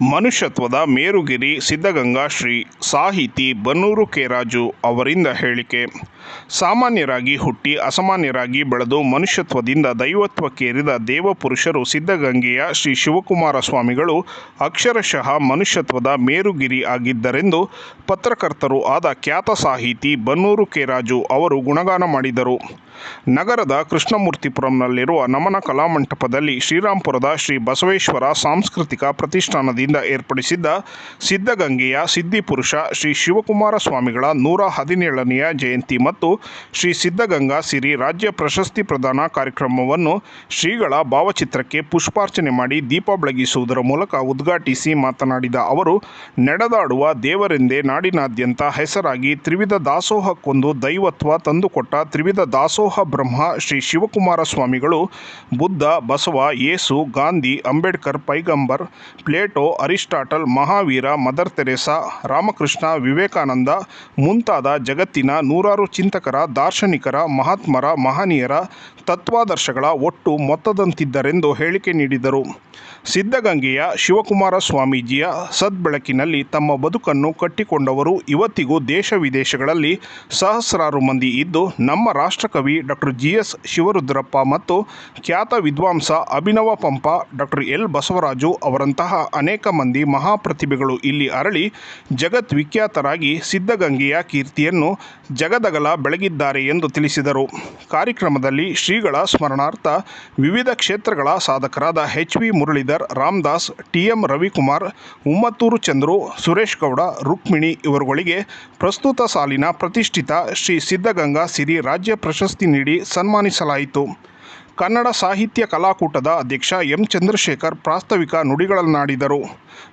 ಮನುಷ್ಯತ್ವದ ಮೇರುಗಿರಿ ಸಿದ್ಧಗಂಗಾ ಶ್ರೀ ಸಾಹಿತಿ ಬನ್ನೂರು ಕೆರಾಜು ಅವರಿಂದ ಹೇಳಿಕೆ. ಸಾಮಾನ್ಯರಾಗಿ ಹುಟ್ಟಿ ಅಸಾಮಾನ್ಯರಾಗಿ ಬೆಳೆದು ಮನುಷ್ಯತ್ವದಿಂದ ದೈವತ್ವಕ್ಕೇರಿದ ದೇವಪುರುಷರು ಸಿದ್ಧಗಂಗೆಯ ಶ್ರೀ ಶಿವಕುಮಾರ ಸ್ವಾಮಿಗಳು ಅಕ್ಷರಶಃ ಮನುಷ್ಯತ್ವದ ಮೇರುಗಿರಿ ಆಗಿದ್ದರೆಂದು ಪತ್ರಕರ್ತರು ಆದ ಖ್ಯಾತ ಸಾಹಿತಿ ಬನ್ನೂರು ಕೆರಾಜು ಅವರು ಗುಣಗಾನ ಮಾಡಿದರು. ನಗರದ ಕೃಷ್ಣಮೂರ್ತಿಪುರಂನಲ್ಲಿರುವ ನಮನ ಕಲಾಮಂಟಪದಲ್ಲಿ ಶ್ರೀರಾಂಪುರದ ಶ್ರೀ ಬಸವೇಶ್ವರ ಸಾಂಸ್ಕೃತಿಕ ಪ್ರತಿಷ್ಠಾನದಿಂದ ಏರ್ಪಡಿಸಿದ್ದ ಸಿದ್ಧಗಂಗೆಯ ಸಿದ್ಧಿಪುರುಷ ಶ್ರೀ ಶಿವಕುಮಾರ ಸ್ವಾಮಿಗಳ ನೂರ ಹದಿನೇಳನೆಯ ಜಯಂತಿ ಮತ್ತು ಶ್ರೀ ಸಿದ್ಧಗಂಗಾ ಸಿರಿ ರಾಜ್ಯ ಪ್ರಶಸ್ತಿ ಪ್ರದಾನ ಕಾರ್ಯಕ್ರಮವನ್ನು ಶ್ರೀಗಳ ಭಾವಚಿತ್ರಕ್ಕೆ ಪುಷ್ಪಾರ್ಚನೆ ಮಾಡಿ ದೀಪ ಬೆಳಗಿಸುವುದರ ಮೂಲಕ ಉದ್ಘಾಟಿಸಿ ಮಾತನಾಡಿದ ಅವರು, ನಡೆದಾಡುವ ದೇವರೆಂದೇ ನಾಡಿನಾದ್ಯಂತ ಹೆಸರಾಗಿ ತ್ರಿವಿಧ ದಾಸೋಹಕ್ಕೊಂದು ದೈವತ್ವ ತಂದುಕೊಟ್ಟ ತ್ರಿವಿಧ ದಾಸೋಹ ಬ್ರಹ್ಮ ಶ್ರೀ ಶಿವಕುಮಾರ ಸ್ವಾಮಿಗಳು Buddha, Basava Yesu Gandhi, Ambedkar, Paigambar, Plato Aristotle, Mahavira, Mother Teresa, Ramakrishna, Vivekananda ಮುಂತಾದ ಜಗತ್ತಿನ ನೂರಾರು ಚಿಂತಕರ, ದಾರ್ಶನಿಕರ, ಮಹಾತ್ಮರ, ಮಹನೀಯರ ತತ್ವಾದರ್ಶಗಳ ಒಟ್ಟು ಮೊತ್ತದಂತಿದ್ದರೆಂದು ಹೇಳಿಕೆ ನೀಡಿದರು. ಸಿದ್ಧಗಂಗೆಯ ಶಿವಕುಮಾರ ಸ್ವಾಮೀಜಿಯ ಸದ್ಬೆಳಕಿನಲ್ಲಿ ತಮ್ಮ ಬದುಕನ್ನು ಕಟ್ಟಿಕೊಂಡವರು ಇವತ್ತಿಗೂ ದೇಶ ವಿದೇಶಗಳಲ್ಲಿ ಸಹಸ್ರಾರು ಮಂದಿ ಇದ್ದು, ನಮ್ಮ ರಾಷ್ಟ್ರಕವಿ ಡಾಕ್ಟರ್ ಜಿ ಎಸ್ ಶಿವರುದ್ರಪ್ಪ ಮತ್ತು ಖ್ಯಾತ ವಿದ್ವಾಂಸ ಅಭಿನವ ಪಂಪ ಡಾಕ್ಟರ್ ಎಲ್. ಬಸವರಾಜು ಅವರಂತಹ ಅನೇಕ ಮಂದಿ ಮಹಾಪ್ರತಿಭೆಗಳು ಇಲ್ಲಿ ಅರಳಿ ಜಗತ್ ವಿಖ್ಯಾತರಾಗಿ ಸಿದ್ಧಗಂಗೆಯ ಕೀರ್ತಿಯನ್ನು ಜಗದಗಲ ಬೆಳಗಿದ್ದಾರೆ ಎಂದು ತಿಳಿಸಿದರು. ಕಾರ್ಯಕ್ರಮದಲ್ಲಿ ಶ್ರೀಗಳ ಸ್ಮರಣಾರ್ಥ ವಿವಿಧ ಕ್ಷೇತ್ರಗಳ ಸಾಧಕರಾದ H V Muralidhar, Ramdas, T M Ravikumar, Ummathur Chandru, Suresh Gowda, Rukmini ಇವರುಗಳಿಗೆ ಪ್ರಸ್ತುತ ಸಾಲಿನ ಪ್ರತಿಷ್ಠಿತ ಶ್ರೀ ಸಿದ್ಧಗಂಗಾ ಸಿರಿ ರಾಜ್ಯ ಪ್ರಶಸ್ತಿ ನೀಡಿ ಸನ್ಮಾನಿಸಲಾಯಿತು. ಕನ್ನಡ ಸಾಹಿತ್ಯ ಕಲಾಕೂಟದ ಅಧ್ಯಕ್ಷ ಎಂ ಚಂದ್ರಶೇಖರ್ ಪ್ರಾಸ್ತಾವಿಕ ನುಡಿಗಳನ್ನಾಡಿದರು.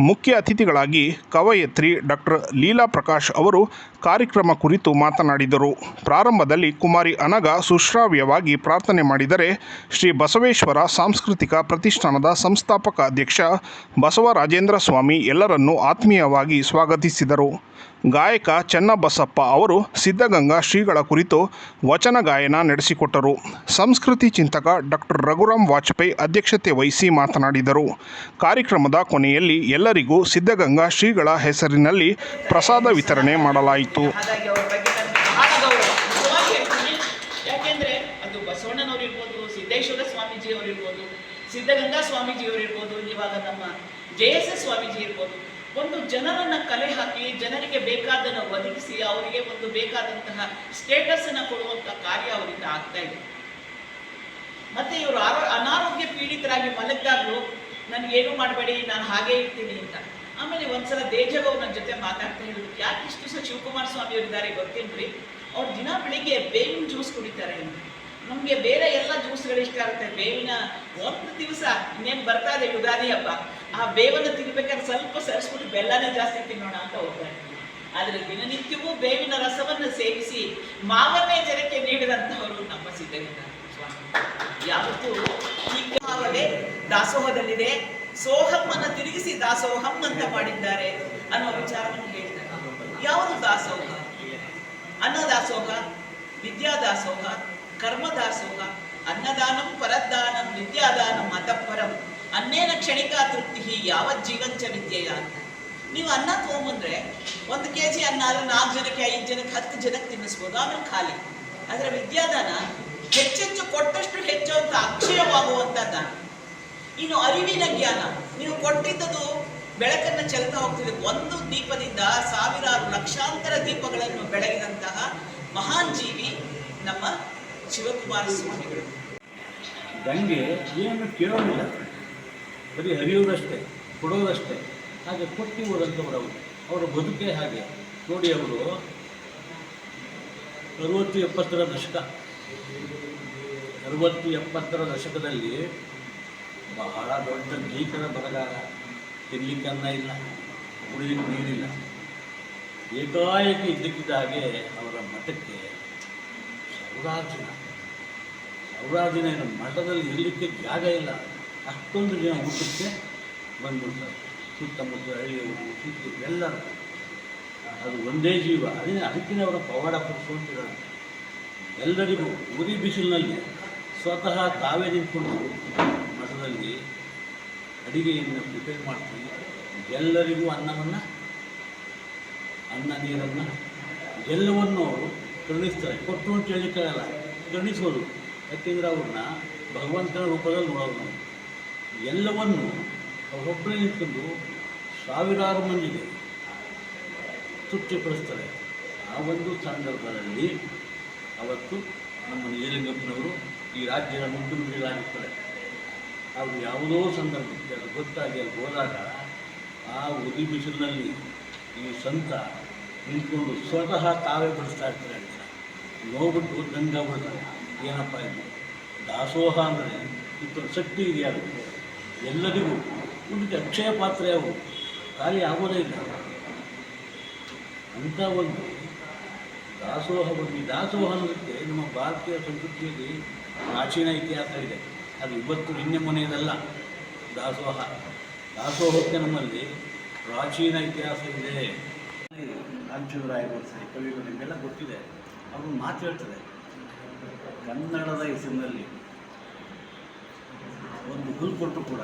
ಮುಖ್ಯ ಅತಿಥಿಗಳಾಗಿ ಕವಯತ್ರಿ ಡಾಕ್ಟರ್ ಲೀಲಾ ಪ್ರಕಾಶ್ ಅವರು ಕಾರ್ಯಕ್ರಮ ಕುರಿತು ಮಾತನಾಡಿದರು. ಪ್ರಾರಂಭದಲ್ಲಿ ಕುಮಾರಿ ಅನಗ ಸುಶ್ರಾವ್ಯವಾಗಿ ಪ್ರಾರ್ಥನೆ ಮಾಡಿದರೆ ಶ್ರೀ ಬಸವೇಶ್ವರ ಸಾಂಸ್ಕೃತಿಕ ಪ್ರತಿಷ್ಠಾನದ ಸಂಸ್ಥಾಪಕ ಅಧ್ಯಕ್ಷ ಬಸವರಾಜೇಂದ್ರ ಸ್ವಾಮಿ ಎಲ್ಲರನ್ನು ಆತ್ಮೀಯವಾಗಿ ಸ್ವಾಗತಿಸಿದರು. ಗಾಯಕ ಚನ್ನಬಸಪ್ಪ ಅವರು ಸಿದ್ಧಗಂಗಾ ಶ್ರೀಗಳ ಕುರಿತು ವಚನ ಗಾಯನ ನಡೆಸಿಕೊಟ್ಟರು. ಸಂಸ್ಕೃತಿ ಚಿಂತಕ ಡಾಕ್ಟರ್ ರಘುರಾಮ್ ವಾಜಪೇಯಿ ಅಧ್ಯಕ್ಷತೆ ವಹಿಸಿ ಮಾತನಾಡಿದರು. ಕಾರ್ಯಕ್ರಮದ ಕೊನೆಯಲ್ಲಿ ಎಲ್ಲರಿಗೂ ಸಿದ್ಧಗಂಗಾ ಶ್ರೀಗಳ ಹೆಸರಿನಲ್ಲಿ ಪ್ರಸಾದ ವಿತರಣೆ ಮಾಡಲಾಯಿತು. ಸಿದ್ಧಗಂಗಾ ಸ್ವಾಮೀಜಿ ಅವರು ಇರ್ಬೋದು ಇವಾಗ ನಮ್ಮ ಜೆ ಸ್ವಾಮೀಜಿ ಇರ್ಬೋದು. ಒಂದು ಜನರನ್ನ ಕಲೆ ಹಾಕಿ, ಜನರಿಗೆ ಬೇಕಾದನ್ನು ಒದಗಿಸಿ, ಅವರಿಗೆ ಒಂದು ಬೇಕಾದಂತಹ ಸ್ಟೇಟಸ್ ಅನ್ನ ಕೊಡುವಂತಹ ಕಾರ್ಯ ಅವರಿಂದ ಆಗ್ತಾ ಇದೆ. ಮತ್ತೆ ಇವರು ಅನಾರೋಗ್ಯ ಪೀಡಿತರಾಗಿ ಮಲಗಿದಾಗಲೂ ನನಗೇನು ಮಾಡಬೇಡಿ, ನಾನು ಹಾಗೆ ಇರ್ತೀನಿ ಅಂತ. ಆಮೇಲೆ ಒಂದ್ಸಲ ಸಲ ಅವ್ರ ನನ್ನ ಜೊತೆ ಮಾತಾಡ್ತಾ ಹೇಳಿದ್ರು ಯಾಕೆ ಇಷ್ಟು ದಿವಸ ಶಿವಕುಮಾರ್ ಸ್ವಾಮಿ ಅವರಿದ್ದಾರೆ ಗೊತ್ತೇನ್ರಿ ಅವ್ರು ದಿನ ಬೆಳಿಗ್ಗೆ ಬೇವಿನ ಜ್ಯೂಸ್ ಕುಡಿತಾರೆ ನಮಗೆ ಬೇರೆ ಎಲ್ಲ ಜ್ಯೂಸ್ಗಳು ಇಷ್ಟ ಆಗುತ್ತೆ. ಬೇವಿನ ಒಂದು ದಿವಸ ಇನ್ನೇನು ಬರ್ತಾ ಇದೆ ಯುಗಾದಿ ಹಬ್ಬ. ಆ ಬೇವನ್ನು ತಿನ್ಬೇಕಾದ್ರೆ ಸ್ವಲ್ಪ ಸರಿಸ್ಬಿಟ್ಟು ಬೆಲ್ಲನೇ ಜಾಸ್ತಿ ತಿನ್ನೋಣ ಅಂತ ಹೋಗ್ತಾರೆ. ಆದರೆ ದಿನನಿತ್ಯವೂ ಬೇವಿನ ರಸವನ್ನು ಸೇವಿಸಿ ಮಾವನ್ನೇ ಜನಕ್ಕೆ ನೀಡಿದಂಥವರು ನಮ್ಮ ಸಿದ್ಧಗಂಗಾ ಸ್ವಾಮಿ. ಯಾವತ್ತೂ ಈ ದಾಸೋಹದಲ್ಲಿದೆ. ಸೋಹಮ್ಮನ ತಿರುಗಿಸಿ ದಾಸೋಹಂ ಅಂತ ಮಾಡಿದ್ದಾರೆ ಅನ್ನೋ ವಿಚಾರವನ್ನು ಹೇಳ್ತಾರೆ ಯಾವುದು ದಾಸೋಹ? ಅನ್ನದಾಸೋಹ ಕರ್ಮ ಕರ್ಮದಾಸೋಹ, ಅನ್ನದಾನಂ ಪರದಾನಂ ವಿದ್ಯಾದಾನಂ ಅತಃಪರಂ ಅನ್ನೇನ ಕ್ಷಣಿಕಾ ತೃಪ್ತಿ ಯಾವ ಜೀವಂಚ ವಿದ್ಯೆಯ ಅಂತ. ನೀವು ಅನ್ನ ತೊಗೊಂಬಂದ್ರೆ ಒಂದು ಕೆ ಜಿ ಅನ್ನ ಆದ್ರೆ ನಾಲ್ಕು ಜನಕ್ಕೆ, ಐದು ಜನಕ್ಕೆ, ಹತ್ತು ಜನಕ್ಕೆ ತಿನ್ನಿಸ್ಬೋದು. ಆಮೇಲೆ ಖಾಲಿ. ಆದರೆ ವಿದ್ಯಾದಾನ ಹೆಚ್ಚೆಚ್ಚು ಕೊಟ್ಟಷ್ಟು ಹೆಚ್ಚು ಅಂತ ಅಕ್ಷಯವಾಗುವಂತ ದಾನ ಇನ್ನು ಅರಿವಿನ ಜ್ಞಾನ. ನೀವು ಕೊಟ್ಟಿದ್ದದು ಬೆಳಕನ್ನು ಚೆಲ್ತಾ ಹೋಗ್ತಿದೆ. ಒಂದು ದೀಪದಿಂದ ಸಾವಿರಾರು ಲಕ್ಷಾಂತರ ದೀಪಗಳನ್ನು ಬೆಳಗಿದಂತಹ ಮಹಾನ್ ಜೀವಿ ನಮ್ಮ ಶಿವಕುಮಾರ ಸ್ವಾಮಿಗಳು ಗಂಗೆ ಏನು ಕೇಳೋದಿಲ್ಲ. ಬರೀ ಹರಿಯೋದಷ್ಟೇ ಕೊಡೋದಷ್ಟೇ. ಹಾಗೆ ಕೊಟ್ಟು ಹೋದಂಥವ್ರು ಅವರು. ಅವರ ಬದುಕೇ ಹಾಗೆ. ನೋಡಿ ಅವರು, ಅರುವತ್ತು ಎಪ್ಪತ್ತರ ದಶಕ. ಅರುವತ್ತು ಎಪ್ಪತ್ತರ ದಶಕದಲ್ಲಿ ಬಹಳ ದೊಡ್ಡ ಭೀಕರ ಬರಗಾಲ. ತಿನ್ನಲಿಕ್ಕೆ ಅನ್ನ ಇಲ್ಲ, ಕುಡಿಲಿಕ್ಕೆ ನೀರಿಲ್ಲ. ಏಕಾಏಕಿ ಇದ್ದಕ್ಕಿದ್ದ ಹಾಗೆ ಅವರ ಮಠಕ್ಕೆ ಸಾವಿರಾರು ಜನ ಸಾವಿರಾರು ಜನ ಏನು ಮಠದಲ್ಲಿ ಇರಲಿಕ್ಕೆ ಜಾಗ ಇಲ್ಲ. ಅಷ್ಟೊಂದು ಜನ ಊಟಕ್ಕೆ ಬಂದ್ಬಿಡ್ತಾರೆ. ಸುತ್ತಮುತ್ತ ಹಳ್ಳಿಯವರು ಸುತ್ತು ಎಲ್ಲರೂ. ಅದು ಒಂದೇ ಜೀವ. ಅದೇ ಅದಕ್ಕಿಂತ ಅವರ ಪವಾಡ ಅಂತಿದ್ದಾರೆ. ಎಲ್ಲರಿಗೂ ಉರಿ ಬಿಸಿಲಿನಲ್ಲಿ ಸ್ವತಃ ತಾವೇ ನಿಂತ್ಕೊಂಡು ಮಠದಲ್ಲಿ ಅಡಿಗೆಯನ್ನು ಪ್ರಿಪೇರ್ ಮಾಡ್ತೀವಿ. ಎಲ್ಲರಿಗೂ ಅನ್ನವನ್ನು, ಅನ್ನ ನೀರನ್ನು, ಎಲ್ಲವನ್ನು ಅವರು ಕರುಣಿಸ್ತಾರೆ. ಕೊಟ್ಟು ಅಂತ ಹೇಳಲಿಕ್ಕಾಗಲ್ಲ ಕರುಣಿಸೋದು ಯಾಕೆಂದರೆ ಅವ್ರನ್ನ ಭಗವಂತನ ರೂಪದಲ್ಲಿ ನೋಡೋದು ನಾವು. ಎಲ್ಲವನ್ನು ಅವರೊಬ್ಬರೇ ನಿಂತ್ಕೊಂಡು ಸಾವಿರಾರು ಮಂದಿಗೆ ತೃಪ್ತಿಪಡಿಸ್ತಾರೆ. ಆ ಒಂದು ಸಂದರ್ಭದಲ್ಲಿ ಅವತ್ತು ನಮ್ಮ ನಿಜಲಿಂಗಪ್ಪನವರು ಈ ರಾಜ್ಯದ ಮುಖ್ಯಮಂತ್ರಿಗಳಾಗಿರ್ತಾರೆ. ಅವರು ಯಾವುದೋ ಸಂದರ್ಭಕ್ಕೆ ಅದು ಗೊತ್ತಾಗಿ ಅಲ್ಲಿ ಹೋದಾಗ ಆ ಉದಿ ಬಿಸಿಲಿನಲ್ಲಿ ಈ ಸಂತ ನಿಂತ್ಕೊಂಡು ಸ್ವತಃ ತಾವೇ ಬಿಡಿಸ್ತಾ ಇರ್ತಾರೆ ಅಂತ. ನೋಡ್ಬಿಟ್ಟು ಗಂಗಾ ಬಿಡ್ತಾರೆ ಏನಪ್ಪ ಇದು? ದಾಸೋಹ ಅಂದರೆ ಇತರ ಶಕ್ತಿ ಇದೆಯಾ? ಎಲ್ಲರಿಗೂ ಇದಕ್ಕೆ ಅಕ್ಷಯ ಪಾತ್ರ ಅವು ಖಾಲಿ ಆಗೋದೇ ಇಲ್ಲ. ಅಂಥ ಒಂದು ದಾಸೋಹ ದಾಸೋಹ ಅನ್ನೋದಕ್ಕೆ ನಮ್ಮ ಭಾರತೀಯ ಸಂಸ್ಕೃತಿಯಲ್ಲಿ ಪ್ರಾಚೀನ ಇತಿಹಾಸ ಇದೆ. ಅದು ಇವತ್ತು ನಿನ್ನೆ ಮೊನೆಯದಲ್ಲ. ದಾಸೋಹ. ದಾಸೋಹಕ್ಕೆ ನಮ್ಮಲ್ಲಿ ಪ್ರಾಚೀನ ಇತಿಹಾಸ ಇದೆ. ರಾಮಚಂದ್ರಾಯರು ಸರಿ ಕವಿಗಳು ನಿಮಗೆಲ್ಲ ಗೊತ್ತಿದೆ. ಅವರು ಮಾತು ಹೇಳ್ತಾರೆ. ಕನ್ನಡದ ಹೆಸರಿನಲ್ಲಿ ಒಂದು ಹುಲ್ ಕೊಟ್ಟು ಕೂಡ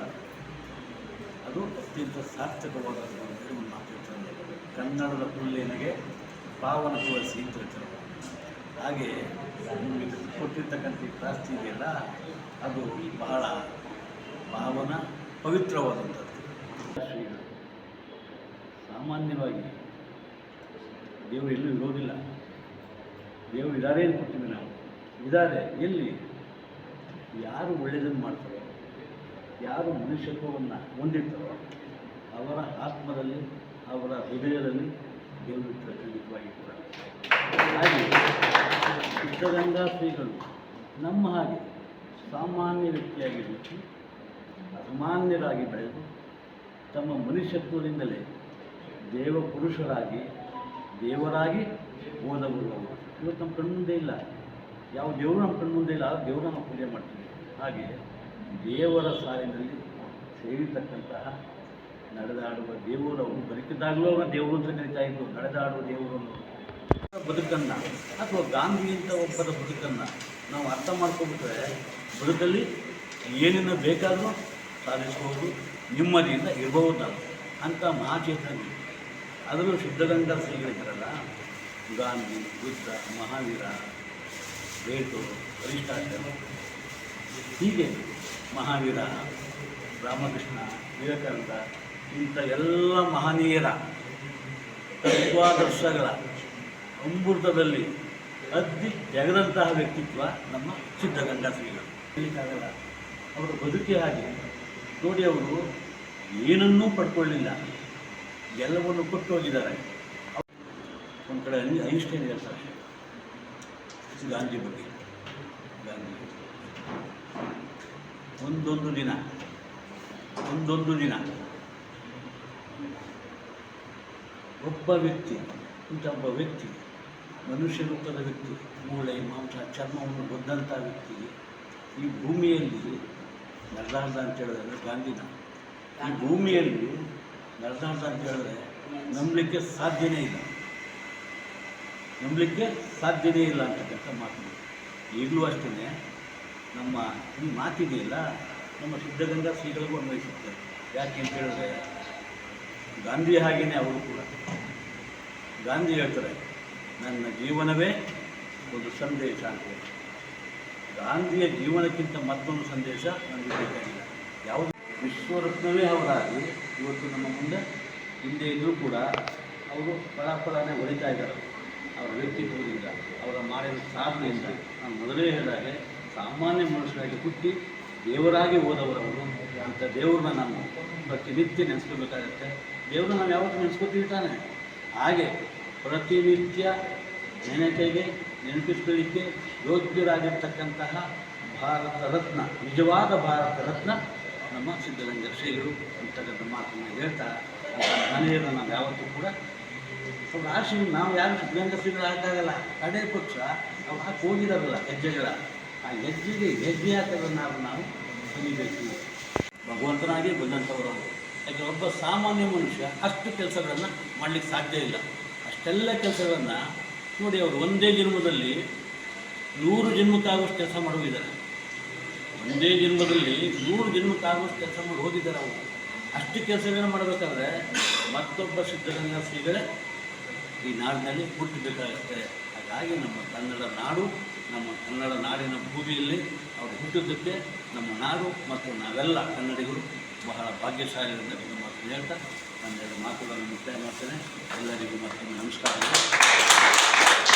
ಅದು ಅತ್ಯಂತ ಸಾರ್ಥಕವಾದದ್ದು ಅಂತ ಒಂದು ಮಾತು ಹೇಳ್ತಾರೆ. ಕನ್ನಡದ ಹುಲ್ಲೇನಿಗೆ ಪಾವನ ತೋರಿಸಿ ಅಂತ ಹೇಳ್ತಾರೆ. ಹಾಗೆ ನಿಮಗೆ ಕೊಟ್ಟಿರ್ತಕ್ಕಂಥ ಪ್ರಾಸ್ತಿ ಇದೆಯಲ್ಲ, ಅದು ಬಹಳ ಭಾವನ ಪವಿತ್ರವಾದಂಥದ್ದು. ಸಾಮಾನ್ಯವಾಗಿ ದೇವರು ಎಲ್ಲೂ ಇರೋದಿಲ್ಲ. ದೇವರು ಇದ್ದಾರೆ ಅಂದ್ಕೊಳ್ತೀವಿ ನಾವು. ಇದ್ದಾರೆ ಎಲ್ಲಿ? ಯಾರು ಒಳ್ಳೆಯದನ್ನು ಮಾಡ್ತಾರೋ, ಯಾರು ಮನುಷ್ಯತ್ವವನ್ನು ಹೊಂದಿರ್ತಾರೋ, ಅವರ ಆತ್ಮದಲ್ಲಿ, ಅವರ ಹೃದಯದಲ್ಲಿ ದೇವರು ಇರ್ತಾರೆ ಖಂಡಿತವಾಗಿ ಕೂಡ ಹಾಗೆ ಸಿದ್ಧಗಂಗಾ ಶ್ರೀಗಳು ನಮ್ಮ ಹಾಗೆ ಸಾಮಾನ್ಯ ವ್ಯಕ್ತಿಯಾಗಿ ಹುಟ್ಟಿ ಅಸಾಮಾನ್ಯರಾಗಿ ಬೆಳೆದು ತಮ್ಮ ಮನುಷ್ಯತ್ವದಿಂದಲೇ ದೇವ ಪುರುಷರಾಗಿ ದೇವರಾಗಿ ಅವರು ಇವತ್ತು ನಮ್ಮ ಕಣ್ಮುಂದೆ ಇಲ್ಲ. ಯಾವ ದೇವರು ನಮ್ಮ ಕಣ್ಮುಂದೆ ಇಲ್ಲ, ಆ ದೇವರ ನಾವು ಪೂಜೆ ಮಾಡ್ತೀವಿ ಹಾಗೆ ದೇವರ ಸಾಲಿನಲ್ಲಿ ಸೇರಿರ್ತಕ್ಕಂತಹ ನಡೆದಾಡುವ ದೇವರು ಅವರು. ಬದುಕಿದ್ದಾಗಲೂ ಅವರ ದೇವರು ಅಂತ ಕರಿತಾ ಇದ್ದು ನಡೆದಾಡುವ ದೇವರು. ಬದುಕನ್ನು ಅಥವಾ ಗಾಂಧಿ ಅಂತ ಒಬ್ಬರ ಬದುಕನ್ನು ನಾವು ಅರ್ಥ ಮಾಡ್ಕೊಬಿಟ್ರೆ ಬದುಕಲ್ಲಿ ಏನನ್ನು ಬೇಕಾದರೂ ಸಾಧಿಸ್ಬೋದು, ನೆಮ್ಮದಿಯಿಂದ ಇರಬಹುದು ಅಂತ ಮಹಾಚೇತನ ಅದರಲ್ಲೂ ಸಿದ್ಧಗಂಗಾ ಶ್ರೀಗಳಿದ್ದಾರಲ್ಲ, ಗಾಂಧಿ, ಬುದ್ಧ, ಮಹಾವೀರ, ಬೇಟು, ವರಿಷ್ಠಾಚಾರ, ಹೀಗೆ ಮಹಾವೀರ, ರಾಮಕೃಷ್ಣ, ವಿವೇಕಾನಂದ ಇಂಥ ಎಲ್ಲ ಮಹನೀಯರ ತತ್ವಾದರ್ಶಗಳ ಅಮೃತದಲ್ಲಿ ಅದ್ದಿ ತೆಗೆದಂತಹ ವ್ಯಕ್ತಿತ್ವ ನಮ್ಮ ಸಿದ್ಧಗಂಗಾ ಶ್ರೀಗಳು. ಹೇಳಲಿಕ್ಕಾಗಲ್ಲ. ಅವರ ಬದುಕಿ ಹಾಗೆ ನೋಡಿ ಅವರು ಏನನ್ನೂ ಪಡ್ಕೊಳ್ಳಿಲ್ಲ. ಎಲ್ಲವನ್ನು ಕೊಟ್ಟು ಹೋಗಿದ್ದಾರೆ. ಒಂದು ಕಡೆ ಐನ್ಸ್ಟೈನ್ ಹೇಳ್ತಾರೆ. ಗಾಂಧಿ ಬಗ್ಗೆ. ಗಾಂಧಿ. ಒಂದೊಂದು ದಿನ. ಒಂದೊಂದು ದಿನ. ಒಬ್ಬ ವ್ಯಕ್ತಿ ಇಂಥ ಒಬ್ಬ ವ್ಯಕ್ತಿ ಮನುಷ್ಯ ರೂಪದ ವ್ಯಕ್ತಿ ಮೂಳೆ ಮಾಂಸ ಚರ್ಮವನ್ನು ಹೊದ್ದಂಥ ವ್ಯಕ್ತಿ ಈ ಭೂಮಿಯಲ್ಲಿ ನಡೆದಾಡ್ದ ಅಂತ ಹೇಳಿದ್ರೆ ಗಾಂಧಿನ. ಈ ಭೂಮಿಯಲ್ಲಿ ನಡೆದಾಡ್ದ ಅಂತ ಹೇಳಿದ್ರೆ ನಂಬಲಿಕ್ಕೆ ಸಾಧ್ಯನೇ ಇಲ್ಲ. ನಂಬಲಿಕ್ಕೆ ಸಾಧ್ಯನೇ ಇಲ್ಲ ಅಂತಕ್ಕಂಥ ಮಾತು. ಈಗಲೂ ಅಷ್ಟೇ ನಮ್ಮ ಈ ಮಾತಿದೆಯಲ್ಲ ನಮ್ಮ ಸಿದ್ಧಗಂಗಾ ಶ್ರೀಗಳಿಗೂ ಅನ್ವಯಿಸುತ್ತೆ ಯಾಕೆ ಅಂತ ಹೇಳಿದ್ರೆ ಗಾಂಧಿ ಹಾಗೇನೆ ಅವರು ಕೂಡ. ಗಾಂಧಿ ಹೇಳ್ತಾರೆ, ನನ್ನ ಜೀವನವೇ ಒಂದು ಸಂದೇಶ ಅಂತ. ಗಾಂಧಿಯ ಜೀವನಕ್ಕಿಂತ ಮತ್ತೊಂದು ಸಂದೇಶ ನನಗೆ ಬೇಕಾಗಿಲ್ಲ. ಯಾವುದು? ವಿಶ್ವರತ್ನವೇ ಅವರಾಗಿ ಇವತ್ತು ನಮ್ಮ ಮುಂದೆ ಹಿಂದೆ ಇದ್ದರೂ ಕೂಡ ಅವರು ಫಲಾಫಲನೇ ಹೊಡಿತಾ ಇದ್ದಾರೆ. ಅವರ ವ್ಯಕ್ತಿತ್ವದಿಂದ, ಅವರ ಮಾಡಿದ ಸಾಧನೆಯಿಂದ. ನಾನು ಮೊದಲೇ ಹೇಳಿದಾಗೆ, ಸಾಮಾನ್ಯ ಮನುಷ್ಯರಾಗಿ ಹುಟ್ಟಿ ದೇವರಾಗಿ ಹೋದವರವರು ಅಂಥ ದೇವ್ರನ್ನ ನಾನು ಪ್ರತಿನಿತ್ಯ ನೆನೆಸ್ಕೋಬೇಕಾಗತ್ತೆ. ದೇವ್ರನ್ನ ನಾವು ಯಾವತ್ತು ನೆನೆಸ್ಕೋತೀವಿ ಹಾಗೆ ಪ್ರತಿನಿತ್ಯ ನೆನಪಿಗೆ ನೆನಪಿಸ್ಕೊಳ್ಳಿಕ್ಕೆ ಯೋಗ್ಯರಾಗಿರ್ತಕ್ಕಂತಹ ಭಾರತ ರತ್ನ, ನಿಜವಾದ ಭಾರತ ರತ್ನ ನಮ್ಮ ಸಿದ್ಧಗಂಗ ಶ್ರೀಗಳು ಅಂತಕ್ಕಂಥ ಮಾತನ್ನು ಹೇಳ್ತಾ ಮನೆಯನ್ನು ನಾವು ಯಾವತ್ತೂ ಕೂಡ ಅವ್ರ ಆಶೆ, ನಾವು ಯಾರು ಸಿದ್ಧಗಂಗ ಶ್ರೀಗಳು ಹಾಕಾಗಲ್ಲ ಕಡೆ ಪಕ್ಷ ಅವ್ರು ಹಾಕಿ ಹೋಗಿರೋದಲ್ಲ, ಹೆಜ್ಜೆಗಳ. ಆ ಹೆಜ್ಜೆಗೆ ಹೆಜ್ಜೆ ಹಾಕೋದನ್ನು ನಾವು ಕಲಿಬೇಕು ಭಗವಂತನಾಗಿ ಬಂದಂಥವರು ಯಾಕೆ ಒಬ್ಬ ಸಾಮಾನ್ಯ ಮನುಷ್ಯ ಅಷ್ಟು ಕೆಲಸಗಳನ್ನು ಮಾಡಲಿಕ್ಕೆ ಸಾಧ್ಯ ಇಲ್ಲ. ಅಷ್ಟೆಲ್ಲ ಕೆಲಸಗಳನ್ನು ನೋಡಿ ಅವರು ಒಂದೇ ಜನ್ಮದಲ್ಲಿ ನೂರು ಜನ್ಮಕ್ಕಾಗುವಷ್ಟು ಕೆಲಸ ಮಾಡಿ ಹೋಗಿದ್ದಾರೆ. ಒಂದೇ ಜನ್ಮದಲ್ಲಿ ನೂರು ಜನ್ಮಕ್ಕಾಗುವಷ್ಟು ಕೆಲಸ ಮಾಡಿ ಹೋಗಿದ್ದಾರೆ ಅವರು. ಅಷ್ಟು ಕೆಲಸಗಳನ್ನ ಮಾಡಬೇಕಾದ್ರೆ ಮತ್ತೊಬ್ಬ ಸಿದ್ಧಗಂಗಾ ಶ್ರೀಗಳೇ ಈ ನಾಡಿನಲ್ಲಿ ಹುಟ್ಟಬೇಕಾಗುತ್ತೆ. ಹಾಗಾಗಿ ನಮ್ಮ ಕನ್ನಡ ನಾಡು, ನಮ್ಮ ಕನ್ನಡ ನಾಡಿನ ಭೂಮಿಯಲ್ಲಿ ಅವರು ಹುಟ್ಟಿದ್ದಕ್ಕೆ ನಮ್ಮ ನಾಡು ಮತ್ತು ನಾವೆಲ್ಲ ಕನ್ನಡಿಗರು ಬಹಳ ಭಾಗ್ಯಶಾಲಿ ಅಂತ ಮಾತು ಹೇಳ್ತಾ ನನ್ನೆರಡು ಮಾತುಗಳನ್ನು ಮುಕ್ತಾಯ ಮಾಡ್ತೇನೆ. ಎಲ್ಲರಿಗೂ ಮತ್ತೊಮ್ಮೆ ನಮಸ್ಕಾರಗಳು